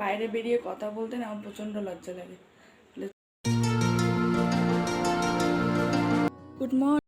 বাইরে বেরিয়ে কথা বলতে না আমার প্রচণ্ড লজ্জা লাগে। গুড মর্নিং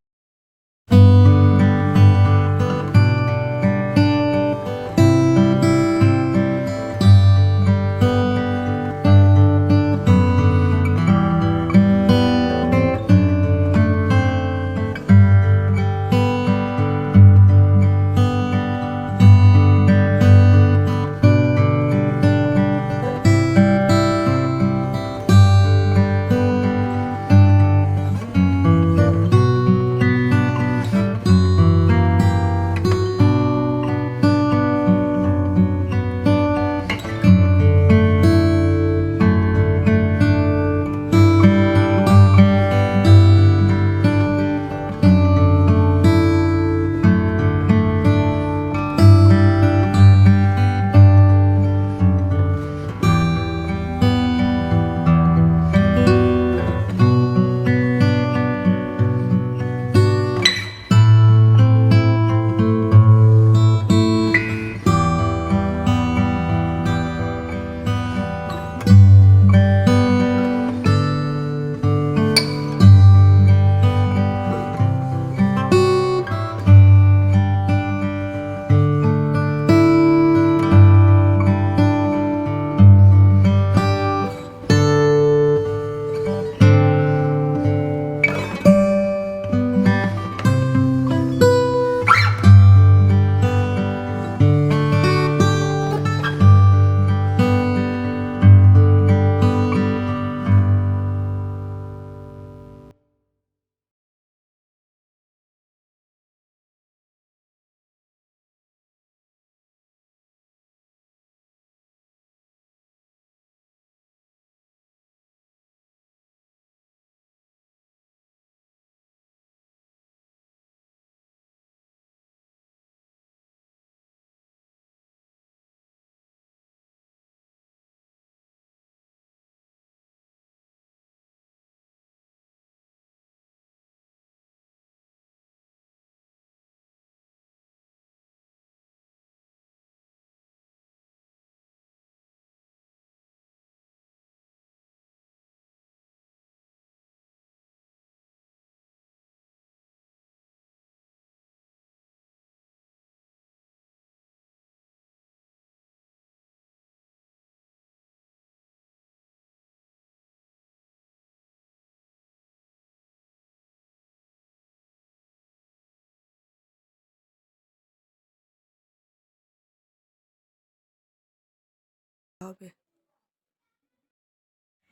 হবে।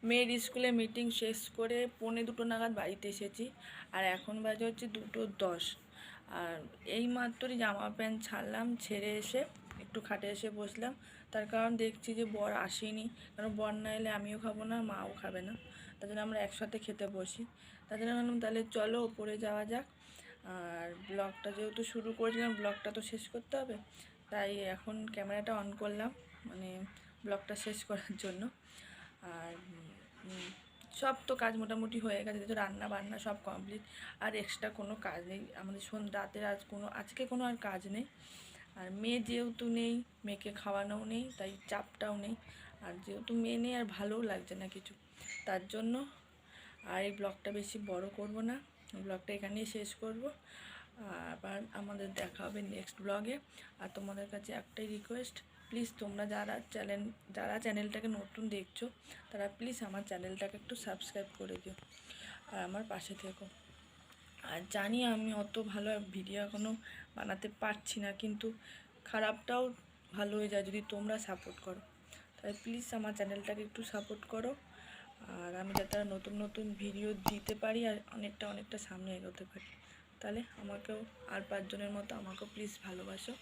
মেয়ের স্কুলে মিটিং শেষ করে পৌনে দুটো নাগাদ বাড়িতে এসেছি, আর এখন বাজে হচ্ছে দুটো দশ। আর এই মাত্রই জামা প্যান্ট ছাড়লাম, ছেড়ে এসে একটু খাটে এসে বসলাম। তার কারণ দেখছি যে বর আসেনি, কারণ বর না এলে আমিও খাব না, মাও খাবে না। তার জন্য আমরা একসাথে খেতে বসি। তার জন্য ভাবলাম তাহলে চলো ওপরে যাওয়া যাক। আর ব্লগটা যেহেতু শুরু করেছিলাম, ব্লগটা তো শেষ করতে হবে, তাই এখন ক্যামেরাটা অন করলাম। মানে ব্লগটা শেষ করার জন্য। আর সব তো কাজ মোটামুটি হয়ে গেছে, যেহেতু রান্না বান্না সব কমপ্লিট আর এক্সট্রা কোনো কাজ নেই। আমাদের সন, রাতের আজ কোনো, আজকে কোনো আর কাজ নেই। আর মেয়ে যেহেতু নেই, মেয়েকে খাওয়ানোও নেই, তাই চাপটাও নেই। আর যেহেতু মেয়ে নেই, আর ভালোও লাগছে না কিছু। তার জন্য আর এই ব্লগটা বেশি বড় করব না। ব্লগটা এখানেই শেষ করব। আবার আমাদের দেখা হবে নেক্সট ব্লগে আর তোমাদের কাছে একটাই রিকোয়েস্ট প্লিজ তোমরা যারা চ্যানেল যারা চ্যানেলটাকে নতুন দেখছ, তারা প্লিজ আমার চ্যানেলটাকে একটু সাবস্ক্রাইব করে দিও আর আমার পাশে থেকো। আর জানি আমি অত ভালো ভিডিও এখনও বানাতে পারছি না, কিন্তু খারাপটাও ভালো হয়ে যায় যদি তোমরা সাপোর্ট করো। তাই প্লিজ আমার চ্যানেলটাকে একটু সাপোর্ট করো আর আমি যাতে নতুন নতুন ভিডিও দিতে পারি আর অনেকটা অনেকটা সামনে এগোতে পারি। তাহলে আমাকেও আর পাঁচজনের মতো আমাকেও প্লিজ ভালোবাসো।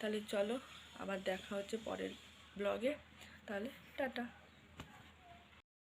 তাহলে চলো আবার দেখা হচ্ছে পরের ব্লগে তাহলে টাটা।